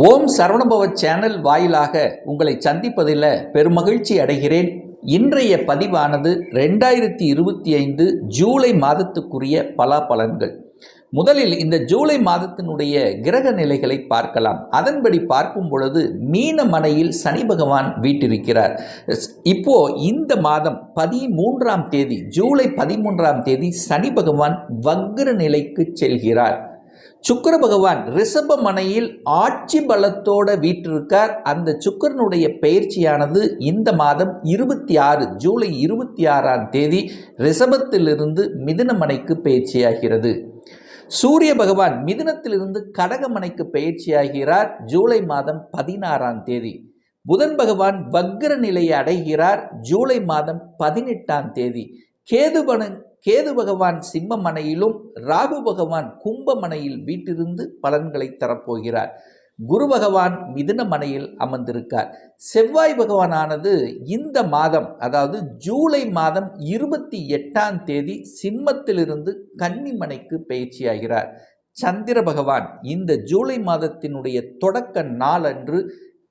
ஓம் Saravanabhava channel வாயிலாக உங்களை சந்திப்பதில் பெருமகிழ்ச்சி அடைகிறேன். இன்றைய பதிவானது ரெண்டாயிரத்தி இருபத்தி ஐந்து ஜூலை மாதத்துக்குரிய பலாபலன்கள். முதலில் இந்த ஜூலை மாதத்தினுடைய கிரக நிலைகளை பார்க்கலாம். அதன்படி பார்க்கும் பொழுது மீன மனையில் சனி பகவான் வீட்டிருக்கிறார். இப்போ இந்த மாதம் பதிமூன்றாம் தேதி ஜூலை பதிமூன்றாம் தேதி சனி பகவான் வக்ர நிலைக்கு செல்கிறார். சுக்கர பகவான் ரிஷப மனையில் ஆட்சி பலத்தோட வீற்றிருக்கார். அந்த சுக்கரனுடைய பயிற்சியானது இந்த மாதம் இருபத்தி ஆறு ஜூலை இருபத்தி ஆறாம் தேதி ரிஷபத்திலிருந்து மிதுனமனைக்கு பயிற்சியாகிறது. சூரிய பகவான் மிதுனத்திலிருந்து கடகமனைக்கு பயிற்சியாகிறார். ஜூலை மாதம் பதினாறாம் தேதி. புதன் பகவான் வக்ர நிலையை அடைகிறார். ஜூலை மாதம் பதினெட்டாம் தேதி. கேதுபன கேது பகவான் சிம்மமனையிலும் ராகு பகவான் கும்பமனையில் வீட்டிருந்து பலன்களை தரப்போகிறார். குரு பகவான் மிதுன மனையில் அமர்ந்திருக்கார். செவ்வாய் பகவானானது இந்த மாதம் அதாவது ஜூலை மாதம் இருபத்தி எட்டாம் தேதி சிம்மத்திலிருந்து கன்னிமனைக்கு பயிற்சியாகிறார். சந்திர பகவான் இந்த ஜூலை மாதத்தினுடைய தொடக்க நாளன்று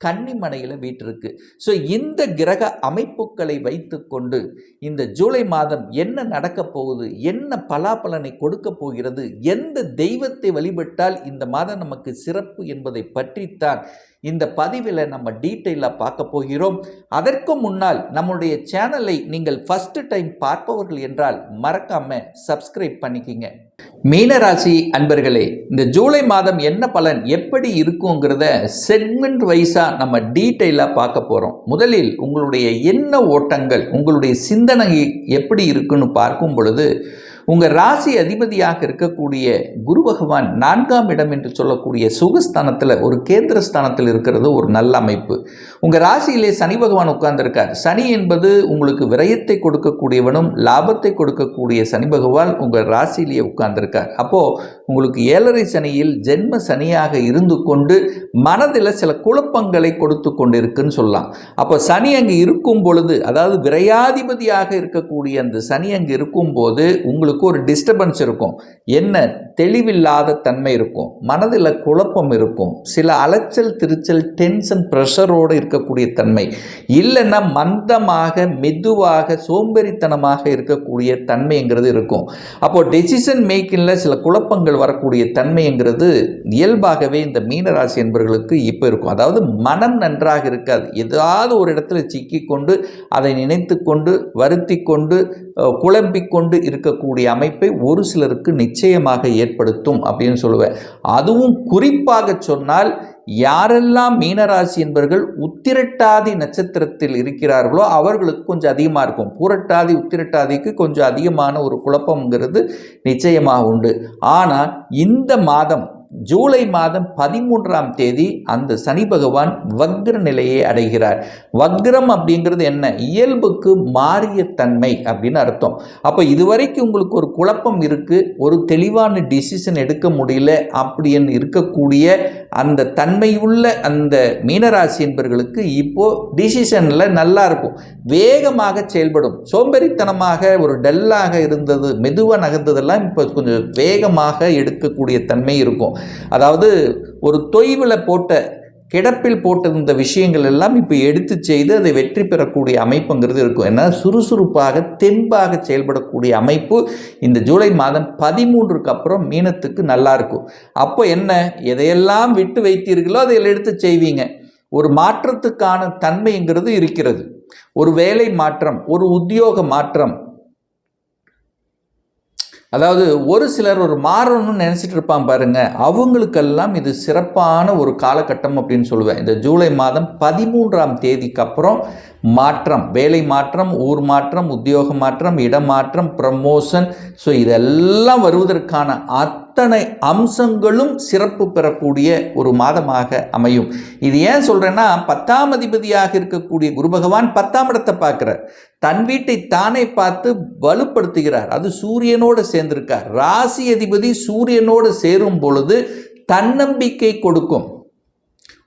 கன்னிமனையில் வீட்டிருக்கு ஸோ இந்த கிரக அமைப்புகளை வைத்துக்கொண்டு இந்த ஜூலை மாதம் என்ன நடக்கப் போகுது என்ன பலாபலனை கொடுக்க போகிறது எந்த தெய்வத்தை வழிபட்டால் இந்த மாதம் நமக்கு சிறப்பு என்பதை பற்றித்தான் இந்த பதிவில் நம்ம டீட்டெயிலாக பார்க்க போகிறோம். அதற்கு முன்னால் நம்முடைய சேனலை நீங்கள் ஃபஸ்ட்டு டைம் பார்ப்பவர்கள் என்றால் மறக்காமல் சப்ஸ்கிரைப் பண்ணிக்கிங்க. மீனராசி அன்பர்களே இந்த ஜூலை மாதம் என்ன பலன் எப்படி இருக்குங்கிறத செக்மெண்ட் வைஸாக நம்ம டீட்டெயிலாக பார்க்க போகிறோம் முதலில் உங்களுடைய எண்ண ஓட்டங்கள் உங்களுடைய சிந்தனை எப்படி இருக்குன்னு பார்க்கும் பொழுது உங்கள் ராசி அதிபதியாக இருக்கக்கூடிய குரு பகவான் நான்காம் இடம் என்று சொல்லக்கூடிய சுகஸ்தானத்தில் ஒரு கேந்திர ஸ்தானத்தில் இருக்கிறது ஒரு நல்ல அமைப்பு. உங்கள் ராசியிலே சனி பகவான் உட்கார்ந்துருக்கார். சனி என்பது உங்களுக்கு விரயத்தை கொடுக்கக்கூடியவனும் லாபத்தை கொடுக்கக்கூடிய சனி பகவான் உங்கள் ராசியிலேயே உட்கார்ந்துருக்கார். அப்போது உங்களுக்கு ஏழரை சனியில் ஜென்ம சனியாக இருந்து கொண்டு மனதில் சில குழப்பங்களை கொடுத்து கொண்டு இருக்குன்னு சொல்லலாம். அப்போ சனி அங்கே இருக்கும் பொழுது அதாவது விரையாதிபதியாக இருக்கக்கூடிய அந்த சனி அங்கே இருக்கும்போது உங்களுக்கு ஒரு டிஸ்டர்பன்ஸ் இருக்கும். என்ன? தெளிவில்லாத தன்மை இருக்கும். மனதில் குழப்பம் இருக்கும். சில அலைச்சல் திருச்சல் டென்ஷன் ப்ரெஷரோடு இருக்கக்கூடிய தன்மை. இல்லைன்னா மந்தமாக மெதுவாக சோம்பேறித்தனமாக இருக்கக்கூடிய தன்மைங்கிறது இருக்கும். அப்போது டெசிஷன் மேக்கிங்கில் சில குழப்பங்கள் வரக்கூடிய தன்மைங்கிறது இயல்பாகவே இந்த மீனராசி என்பவர்களுக்கு இப்போ இருக்கும். அதாவது மனம் நன்றாக இருக்காது. ஏதாவது ஒரு இடத்துல சிக்கிக்கொண்டு அதை நினைத்து கொண்டு வருத்தி கொண்டு குழம்பிக் கொண்டு இருக்கக்கூடிய அமைப்பை ஒரு சிலருக்கு நிச்சயமாக ஏற்படுத்தும் அப்படின்னு சொல்லுவேன். அதுவும் குறிப்பாக சொன்னால் யாரெல்லாம் மீனராசி என்பவர்கள் உத்திரட்டாதி நட்சத்திரத்தில் இருக்கிறார்களோ அவர்களுக்கு கொஞ்சம் அதிகமாக இருக்கும். பூரட்டாதி உத்திரட்டாதிக்கு கொஞ்சம் அதிகமான ஒரு குழப்பங்கிறது நிச்சயமாக உண்டு. ஆனால் இந்த மாதம் ஜூலை மாதம் பதிமூன்றாம் தேதி அந்த சனி பகவான் வக்ர நிலையை அடைகிறார். வக்ரம் அப்படிங்கிறது என்ன? இயல்புக்கு மாறிய தன்மை அப்படின்னு அர்த்தம். அப்போ இதுவரைக்கும் உங்களுக்கு ஒரு குழப்பம் இருக்குது ஒரு தெளிவான டிசிஷன் எடுக்க முடியல அப்படின்னு இருக்கக்கூடிய அந்த தன்மையுள்ள அந்த மீனராசி என்பவர்களுக்கு இப்போது டிசிஷனில் நல்லா இருக்கும். வேகமாக செயல்படும். சோம்பேறித்தனமாக ஒரு டல்லாக இருந்தது மெதுவாக நகர்ந்ததெல்லாம் இப்போ கொஞ்சம் வேகமாக எடுக்கக்கூடிய தன்மை இருக்கும். அதாவது ஒரு தொய்வில் போட்ட கிடப்பில் போட்டிருந்த விஷயங்கள் எல்லாம் இப்போ எடுத்து செய்து அதை வெற்றி பெறக்கூடிய அமைப்புங்கிறது இருக்கும். ஏன்னா சுறுசுறுப்பாக தெம்பாக செயல்படக்கூடிய அமைப்பு இந்த ஜூலை மாதம் பதிமூன்றுக்கு அப்புறம் மீனத்துக்கு நல்லா இருக்கும். அப்போ என்ன? எதையெல்லாம் விட்டு வைத்தீர்களோ அதை எடுத்து செய்வீங்க. ஒரு மாற்றத்துக்கான தன்மைங்கிறது இருக்கிறது. ஒரு வேலை மாற்றம் ஒரு உத்தியோக மாற்றம் அதாவது ஒரு சிலர் ஒரு மாறணும்னு நினச்சிட்டு இருப்பான் பாருங்க. அவங்களுக்கெல்லாம் இது சிறப்பான ஒரு காலகட்டம் அப்படின்னு சொல்லுவேன். இந்த ஜூலை மாதம் பதிமூன்றாம் தேதிக்கு அப்புறம் மாற்றம் வேலை மாற்றம் ஊர் மாற்றம் உத்தியோக மாற்றம் இடமாற்றம் ப்ரமோஷன் ஸோ இதெல்லாம் வருவதற்கான அத்தனை அம்சங்களும் சிறப்பு பெறக்கூடிய ஒரு மாதமாக அமையும். இது ஏன் சொல்கிறேன்னா பத்தாம் அதிபதியாக இருக்கக்கூடிய குரு பகவான் பத்தாம் இடத்தை பார்க்குறார். தன் வீட்டை தானே பார்த்து வலுப்படுத்துகிறார். அது சூரியனோடு சேர்ந்திருக்கார். ராசி அதிபதி சூரியனோடு சேரும் பொழுது தன்னம்பிக்கை கொடுக்கும்.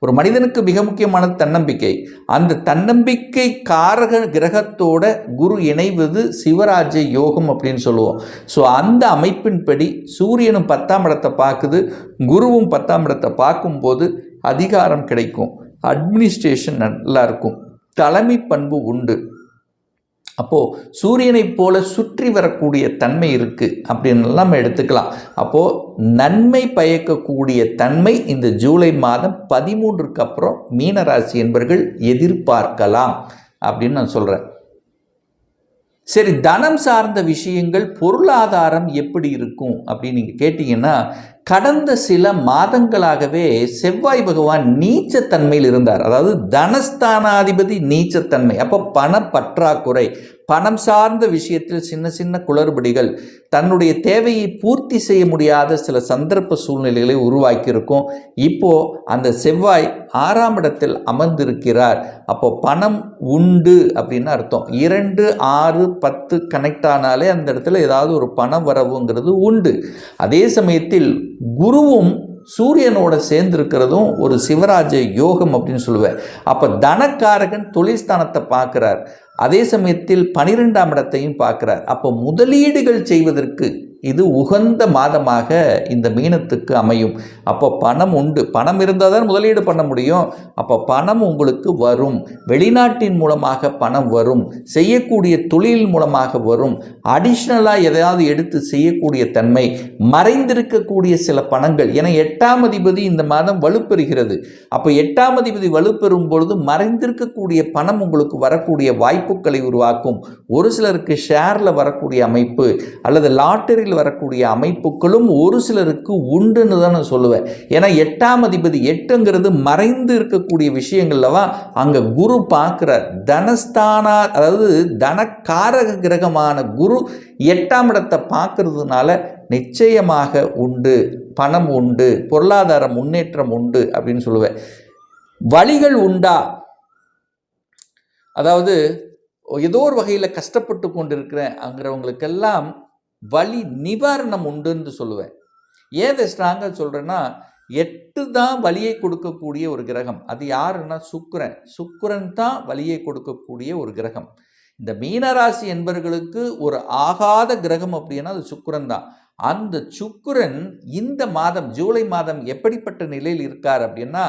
ஒரு மனிதனுக்கு மிக முக்கியமான தன்னம்பிக்கை. அந்த தன்னம்பிக்கை காரக கிரகத்தோட குரு இணைவது சிவராஜ யோகம் அப்படின்னு சொல்லுவோம். ஸோ அந்த அமைப்பின்படி சூரியனும் பத்தாம் இடத்தை பார்க்குது குருவும் பத்தாம் இடத்தை பார்க்கும்போது அதிகாரம் கிடைக்கும். அட்மினிஸ்ட்ரேஷன் நல்லா இருக்கும். தலைமை பண்பு உண்டு. அப்போது சூரியனைப் போல சுற்றி வரக்கூடிய தன்மை இருக்குது அப்படின்னு நம்ம எடுத்துக்கலாம். அப்போது நன்மை பயக்கக்கூடிய தன்மை இந்த ஜூலை மாதம் பதிமூன்றுக்கு அப்புறம் மீனராசி என்பர்கள் எதிர்பார்க்கலாம் அப்படின்னு நான் சொல்கிறேன் சரி தனம் சார்ந்த விஷயங்கள் பொருளாதாரம் எப்படி இருக்கும் அப்படின்னு நீங்கள் கேட்டிங்கன்னா கடந்த சில மாதங்களாகவே செவ்வாய் பகவான் நீச்சத்தன்மையில் இருந்தார். அதாவது தனஸ்தானாதிபதி நீச்சத்தன்மை. அப்போ பண பற்றாக்குறை பணம் சார்ந்த விஷயத்தில் சின்ன சின்ன குளறுபடிகள் தன்னுடைய தேவையை பூர்த்தி செய்ய முடியாத சில சந்தர்ப்ப சூழ்நிலைகளை உருவாக்கியிருக்கும். இப்போ அந்த செவ்வாய் ஆறாம் இடத்தில் அமர்ந்திருக்கிறார். அப்போ பணம் உண்டு அப்படின்னு அர்த்தம். இரண்டு ஆறு பத்து கனெக்ட் ஆனாலே அந்த இடத்துல ஏதாவது ஒரு பணம் வரவுங்கிறது உண்டு. அதே சமயத்தில் குருவும் சூரியனோட சேர்ந்துருக்கிறதும் ஒரு சிவராஜ யோகம் அப்படின்னு சொல்லுவேன் அப்போ தனக்காரகன் தொழில்ஸ்தானத்தை பார்க்குறார். அதே சமயத்தில் பனிரெண்டாம் இடத்தையும் பார்க்குறார். அப்போ முதலீடுகள் செய்வதற்கு இது உகந்த மாதமாக இந்த மீனத்துக்கு அமையும். அப்போ பணம் உண்டு. பணம் இருந்தால் தான் முதலீடு பண்ண முடியும். அப்போ பணம் உங்களுக்கு வரும். வெளிநாட்டின் மூலமாக பணம் வரும். செய்யக்கூடிய தொழில் மூலமாக வரும். அடிஷ்னலாக எதையாவது எடுத்து செய்யக்கூடிய தன்மை மறைந்திருக்கக்கூடிய சில பணங்கள். ஏன்னா எட்டாம் அதிபதி இந்த மாதம் வலுப்பெறுகிறது. அப்போ எட்டாம் அதிபதி வலுப்பெறும் பொழுது மறைந்திருக்கக்கூடிய பணம் உங்களுக்கு வரக்கூடிய வாய்ப்புகளை உருவாக்கும். ஒரு சிலருக்கு ஷேரில் வரக்கூடிய அமைப்பு அல்லது லாட்டரியில் வரக்கூடிய அமைப்புகளும் ஒரு சிலருக்கு உண்டுன்னு தான் நான் சொல்லுவேன். ஏன்னா எட்டாம் அதிபதி எட்டுங்கிறது மறைந்து இருக்கக்கூடிய விஷயங்கள்லவா அங்கே குரு பார்க்குற தனஸ்தானா அதாவது தனக்காரக கிரகமான குரு எட்டாம் இடத்தை பார்க்கறதுனால நிச்சயமாக உண்டு பணம் உண்டு பொருளாதார முன்னேற்றம் உண்டு அப்படின்னு சொல்லுவேன். வழிகள் உண்டா? அதாவது ஏதோ ஒரு வகையில் கஷ்டப்பட்டு கொண்டிருக்கிறேன் அங்கிறவங்களுக்கெல்லாம் வலி நிவாரணம் உண்டுன்னு சொல்லுவேன். ஏன் இதை ஸ்ட்ராங்காக சொல்கிறேன்னா எட்டு தான் வலியை கொடுக்கக்கூடிய ஒரு கிரகம். அது யாருன்னா சுக்கிரன். சுக்கிரன் தான் வலியை கொடுக்கக்கூடிய ஒரு கிரகம். இந்த மீனராசி என்பவர்களுக்கு ஒரு ஆகாத கிரகம் அப்படின்னா அது சுக்கரன் தான். அந்த சுக்கரன் இந்த மாதம் ஜூலை மாதம் எப்படிப்பட்ட நிலையில் இருக்கார் அப்படின்னா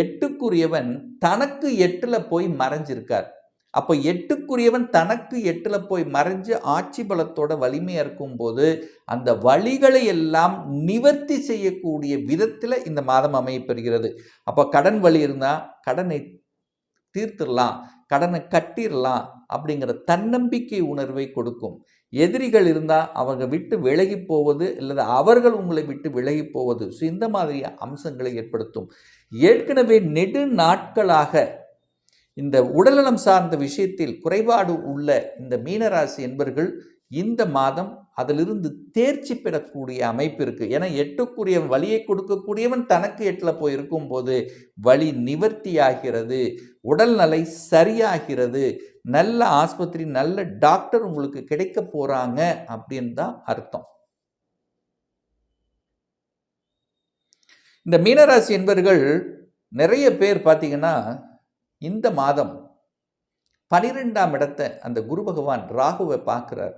எட்டுக்குரியவன் தனக்கு எட்டில் போய் மறைஞ்சிருக்கார். அப்போ எட்டுக்குரியவன் தனக்கு எட்டில் போய் மறைஞ்சு ஆட்சி பலத்தோட வலிமையாக இருக்கும்போது அந்த வழிகளை எல்லாம் நிவர்த்தி செய்யக்கூடிய விதத்தில் இந்த மாதம் அமையப்பெறுகிறது அப்போ கடன் வழி இருந்தால் கடனை தீர்த்துடலாம் கடனை கட்டிடலாம் அப்படிங்கிற தன்னம்பிக்கை உணர்வை கொடுக்கும். எதிரிகள் இருந்தால் அவங்க விட்டு விலகி போவது அல்லது அவர்கள் உங்களை விட்டு விலகி போவது. ஸோ இந்த மாதிரி அம்சங்களை ஏற்படுத்தும். ஏற்கனவே நெடு நாட்களாக இந்த உடல்நலம் சார்ந்த விஷயத்தில் குறைபாடு உள்ள இந்த மீனராசி என்பர்கள் இந்த மாதம் அதிலிருந்து தேர்ச்சி பெறக்கூடிய அமைப்பு இருக்குது ஏன்னா எட்டுக்குரியவன் வழியை கொடுக்கக்கூடியவன் தனக்கு எட்டில் போய் இருக்கும்போது வழி நிவர்த்தி ஆகிறது உடல்நலை சரியாகிறது நல்ல ஆஸ்பத்திரி நல்ல டாக்டர் உங்களுக்கு கிடைக்க போகிறாங்க அப்படின்னு தான் அர்த்தம். இந்த மீனராசி என்பர்கள் நிறைய பேர் பார்த்தீங்கன்னா இந்த மாதம் பனிரெண்டாம் இடத்தை அந்த குரு பகவான் ராகுவை பார்க்குறார்.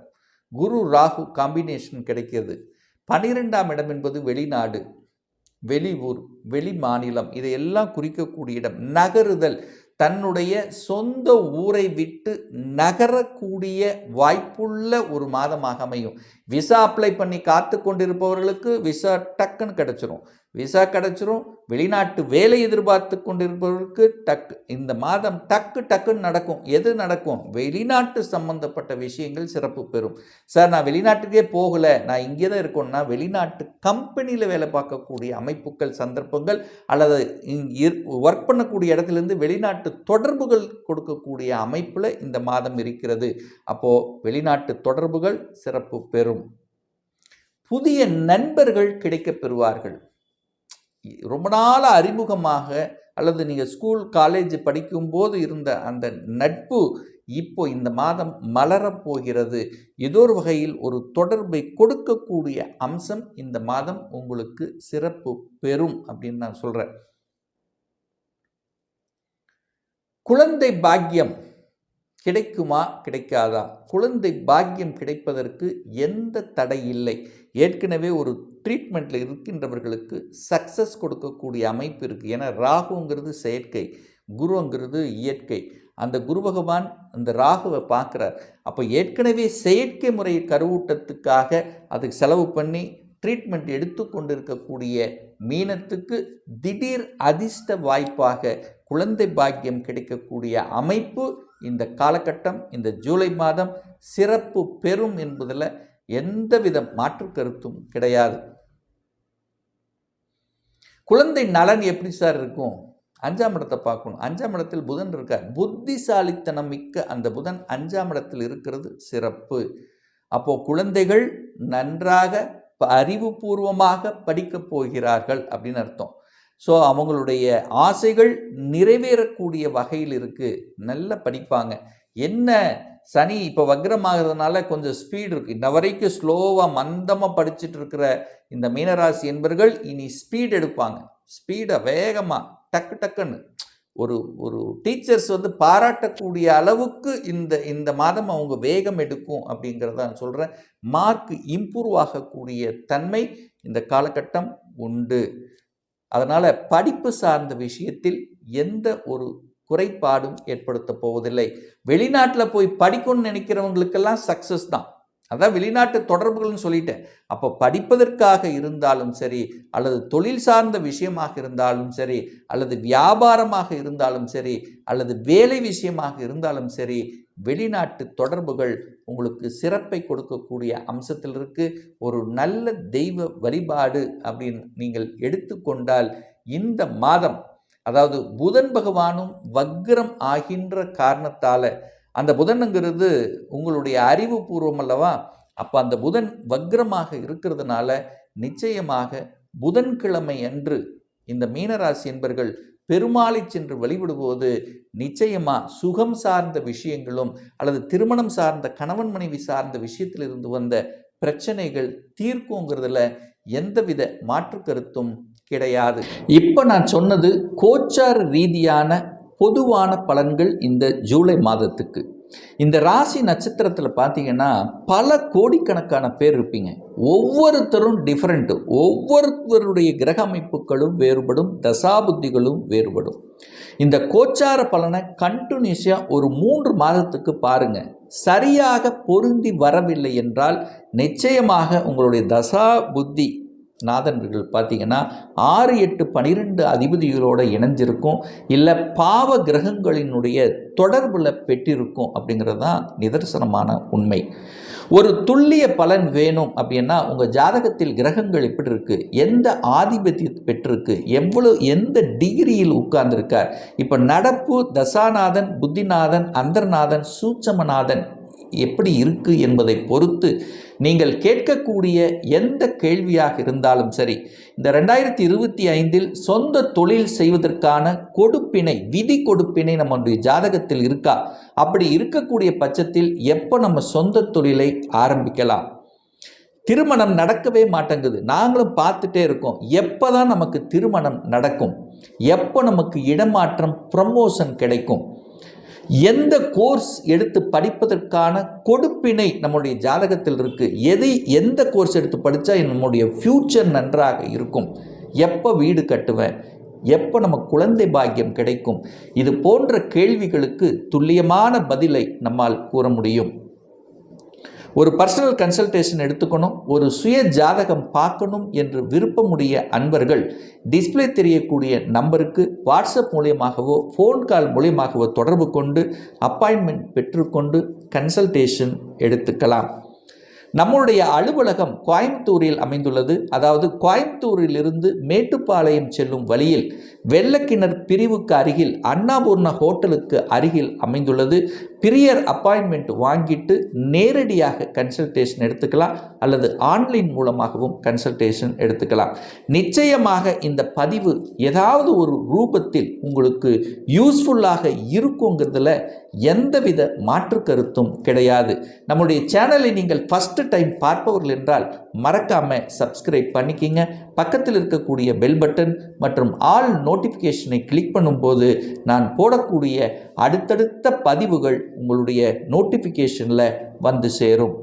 குரு ராகு காம்பினேஷன் கிடைக்கிறது. பனிரெண்டாம் இடம் என்பது வெளிநாடு வெளி ஊர் வெளி மாநிலம் இதையெல்லாம் குறிக்கக்கூடிய இடம். நகருதல் தன்னுடைய சொந்த ஊரை விட்டு நகரக்கூடிய வாய்ப்புள்ள ஒரு மாதமாக அமையும். விசா அப்ளை பண்ணி காத்து கொண்டிருப்பவர்களுக்கு விசா டக்குன்னு கிடச்சிரும். விசா கிடச்சிரும். வெளிநாட்டு வேலை எதிர்பார்த்து கொண்டிருப்பவர்களுக்கு டக்கு இந்த மாதம் டக்கு டக்குன்னு நடக்கும். எது நடக்கும்? வெளிநாட்டு சம்பந்தப்பட்ட விஷயங்கள் சிறப்பு பெறும். சார் நான் வெளிநாட்டுக்கே போகலை. நான் இங்கே தான் இருக்கணும்னா வெளிநாட்டு கம்பெனியில் வேலை பார்க்கக்கூடிய அமைப்புகள் சந்தர்ப்பங்கள் அல்லது ஒர்க் பண்ணக்கூடிய இடத்துலேருந்து வெளிநாட்டு தொடர்புகள் கொடுக்கக்கூடிய அமைப்பில் இந்த மாதம் இருக்கிறது. அப்போது வெளிநாட்டு தொடர்புகள் சிறப்பு பெறும். புதிய நண்பர்கள் கிடைக்கப் பெறுவார்கள். ரொம்ப நாளாக அறிமுகமாக அல்லது நீங்கள் ஸ்கூல் காலேஜ் படிக்கும்போது இருந்த அந்த நட்பு இப்போ இந்த மாதம் மலரப்போகிறது ஏதோ ஒரு வகையில் ஒரு தொடர்பை கொடுக்கக்கூடிய அம்சம் இந்த மாதம் உங்களுக்கு சிறப்பு பெறும் அப்படின்னு நான் சொல்கிறேன் குழந்தை பாக்கியம் கிடைக்குமா கிடைக்காதா? குழந்தை பாக்கியம் கிடைப்பதற்கு எந்த தடை இல்லை. ஏற்கனவே ஒரு ட்ரீட்மெண்ட்டில் இருக்கின்றவர்களுக்கு சக்ஸஸ் கொடுக்கக்கூடிய அமைப்பு இருக்குது ஏன்னா ராகுங்கிறது செயற்கை குருங்கிறது இயற்கை. அந்த குரு பகவான் அந்த ராகுவை பார்க்குறார். அப்போ ஏற்கனவே செயற்கை முறை கருவூட்டத்துக்காக அதுக்கு செலவு பண்ணி ட்ரீட்மெண்ட் எடுத்துக்கொண்டு இருக்கக்கூடிய மீனத்துக்கு திடீர் அதிர்ஷ்ட வாய்ப்பாக குழந்தை பாக்கியம் கிடைக்கக்கூடிய அமைப்பு இந்த காலகட்டம் இந்த ஜூலை மாதம் சிறப்பு பெறும் என்பதில் எந்தவித மாற்று கருத்தும் கிடையாது. குழந்தை நலன் எப்படி சார் இருக்கும்? அஞ்சாம் இடத்தை பார்க்கணும். அஞ்சாம் இடத்தில் புதன் இருக்கார். புத்திசாலித்தனம் மிக்க அந்த புதன் அஞ்சாம் இடத்தில் இருக்கிறது சிறப்பு. அப்போது குழந்தைகள் நன்றாக ப- அறிவுபூர்வமாக படிக்கப் போகிறார்கள் அப்படின்னு அர்த்தம். ஸோ அவங்களுடைய ஆசைகள் நிறைவேறக்கூடிய வகையில் இருக்குது நல்லா படிப்பாங்க. என்ன சனி இப்போ வக்ரமாகிறதுனால கொஞ்சம் ஸ்பீடு இருக்குது இன்ன வரைக்கும் ஸ்லோவாக மந்தமாக படிச்சுட்டு இருக்கிற இந்த மீனராசி என்பர்கள் இனி ஸ்பீட் எடுப்பாங்க. ஸ்பீடை வேகமாக டக்கு டக்குன்னு. ஒரு ஒரு டீச்சர்ஸ் வந்து பாராட்டக்கூடிய அளவுக்கு இந்த இந்த மாதம் அவங்க வேகம் எடுக்கும் அப்படிங்கிறத நான் சொல்கிறேன் மார்க் இம்ப்ரூவ் ஆகக்கூடிய தன்மை இந்த காலகட்டம் உண்டு. அதனால் படிப்பு சார்ந்த விஷயத்தில் எந்த ஒரு குறைபாடும் ஏற்படுத்த போவதில்லை. வெளிநாட்டில் போய் படிக்கணும்னு நினைக்கிறவங்களுக்கெல்லாம் சக்ஸஸ் தான். அதான் வெளிநாட்டு தொடர்புகள்னு சொல்லிட்டேன். அப்போ படிப்பதற்காக இருந்தாலும் சரி அல்லது தொழில் சார்ந்த விஷயமாக இருந்தாலும் சரி அல்லது வியாபாரமாக இருந்தாலும் சரி அல்லது வேலை விஷயமாக இருந்தாலும் சரி வெளிநாட்டு தொடர்புகள் உங்களுக்கு சிறப்பை கொடுக்கக்கூடிய அம்சத்தில் இருக்கு. ஒரு நல்ல தெய்வ வழிபாடு அப்படின்னு நீங்கள் எடுத்துக்கொண்டால் இந்த மாதம் அதாவது புதன் பகவானும் வக்ரம் ஆகின்ற காரணத்தால் அந்த புதனுங்கிறது உங்களுடைய அறிவுபூர்வம் அல்லவா? அப்போ அந்த புதன் வக்ரமாக இருக்கிறதுனால நிச்சயமாக புதன்கிழமை அன்று இந்த மீனராசி என்பர்கள் பெருமாளை சென்று வழிபடும்போது நிச்சயமா சுகம் சார்ந்த விஷயங்களும் அல்லது திருமணம் சார்ந்த கணவன் மனைவி சார்ந்த விஷயத்திலிருந்து வந்த பிரச்சனைகள் தீர்க்குங்கிறதுல எந்தவித மாற்று கருத்தும் கிடையாது. இப்போ நான் சொன்னது கோச்சார ரீதியான பொதுவான பலன்கள் இந்த ஜூலை மாதத்துக்கு. இந்த ராசி நட்சத்திரத்தில் பார்த்தீங்கன்னா பல கோடிக்கணக்கான பேர் இருப்பீங்க. ஒவ்வொருத்தரும் டிஃப்ரெண்ட்டு ஒவ்வொருத்தருடைய கிரக அமைப்புகளும் வேறுபடும் தசாபுத்திகளும் வேறுபடும். இந்த கோச்சார பலனை கண்டினியூஸாக ஒரு மூன்று மாதத்துக்கு பாருங்கள் சரியாக பொருந்தி வரவில்லை என்றால் நிச்சயமாக உங்களுடைய தசா புத்தி நாதன்கள் பார்த்தீங்கன்னா ஆறு எட்டு பனிரெண்டு அதிபதிகளோடு இணைஞ்சிருக்கும். இல்லை பாவ கிரகங்களினுடைய தொடர்பில் பெற்றிருக்கும் அப்படிங்கிறது தான் நிதர்சனமான உண்மை. ஒரு துல்லிய பலன் வேணும் அப்படின்னா உங்கள் ஜாதகத்தில் கிரகங்கள் எப்படி இருக்குது எந்த ஆதிபத்தியம் பெற்றிருக்கு? எவ்வளோ எந்த டிகிரியில் உட்கார்ந்துருக்கார்? இப்போ நடப்பு தசாநாதன் புத்திநாதன் அந்தர்நாதன் சூட்சமநாதன் எப்படி இருக்குது என்பதை பொறுத்து நீங்கள் கேட்கக்கூடிய எந்த கேள்வியாக இருந்தாலும் சரி இந்த ரெண்டாயிரத்தி இருபத்தி ஐந்தில் சொந்த தொழில் செய்வதற்கான கொடுப்பினை விதி கொடுப்பினை நம்முடைய ஜாதகத்தில் இருக்கா? அப்படி இருக்கக்கூடிய பட்சத்தில் எப்போ நம்ம சொந்த தொழிலை ஆரம்பிக்கலாம்? திருமணம் நடக்கவே மாட்டேங்குது. நாங்களும் பார்த்துட்டே இருக்கோம். எப்போ தான் நமக்கு திருமணம் நடக்கும்? எப்போ நமக்கு இடமாற்றம் ப்ரமோஷன் கிடைக்கும்? எந்த கோர்ஸ் எடுத்து படிப்பதற்கான கொடுப்பினை நம்முடைய ஜாதகத்தில் இருக்குது எதை எந்த கோர்ஸ் எடுத்து படித்தா நம்முடைய ஃப்யூச்சர் நன்றாக இருக்கும்? எப்போ வீடு கட்டுவேன்? எப்போ நம்ம குழந்தை பாக்கியம் கிடைக்கும்? இது போன்ற கேள்விகளுக்கு துல்லியமான பதிலை நம்மால் கூற முடியும். ஒரு பர்சனல் கன்சல்டேஷன் எடுத்துக்கணும் ஒரு சுய ஜாதகம் பார்க்கணும் என்று விருப்பமுடைய அன்பர்கள் டிஸ்ப்ளே தெரியக்கூடிய நம்பருக்கு வாட்ஸ்அப் மூலியமாகவோ ஃபோன் கால் மூலியமாகவோ தொடர்பு கொண்டு அப்பாயின்மெண்ட் பெற்றுக்கொண்டு கன்சல்டேஷன் எடுத்துக்கலாம். நம்மளுடைய அலுவலகம் கோயம்புத்தூரில் அமைந்துள்ளது. அதாவது கோயம்புத்தூரிலிருந்து மேட்டுப்பாளையம் செல்லும் வழியில் வெள்ளக்கிணர் பிரிவுக்கு அருகில் அன்னபூர்ண ஹோட்டலுக்கு அருகில் அமைந்துள்ளது. பிரியர் அப்பாயின்மெண்ட் வாங்கிட்டு நேரடியாக கன்சல்டேஷன் எடுத்துக்கலாம் அல்லது ஆன்லைன் மூலமாகவும் கன்சல்டேஷன் எடுத்துக்கலாம். நிச்சயமாக இந்த பதிவு ஏதாவது ஒரு ரூபத்தில் உங்களுக்கு யூஸ்ஃபுல்லாக இருக்குங்கிறதுல எந்தவித மாற்று கருத்தும் கிடையாது. நம்முடைய சேனலை நீங்கள் ஃபஸ்ட்டு டைம் பார்ப்பவர்கள் என்றால் மறக்காம சப்ஸ்கிரைப் பண்ணிக்கிங்க. பக்கத்தில் இருக்கக்கூடிய பெல் பட்டன் மற்றும் ஆல் நோட்டிஃபிகேஷனை கிளிக் பண்ணும்போது நான் போடக்கூடிய அடுத்தடுத்த பதிவுகள் உங்களுடைய நோட்டிஃபிகேஷனில் வந்து சேரும்.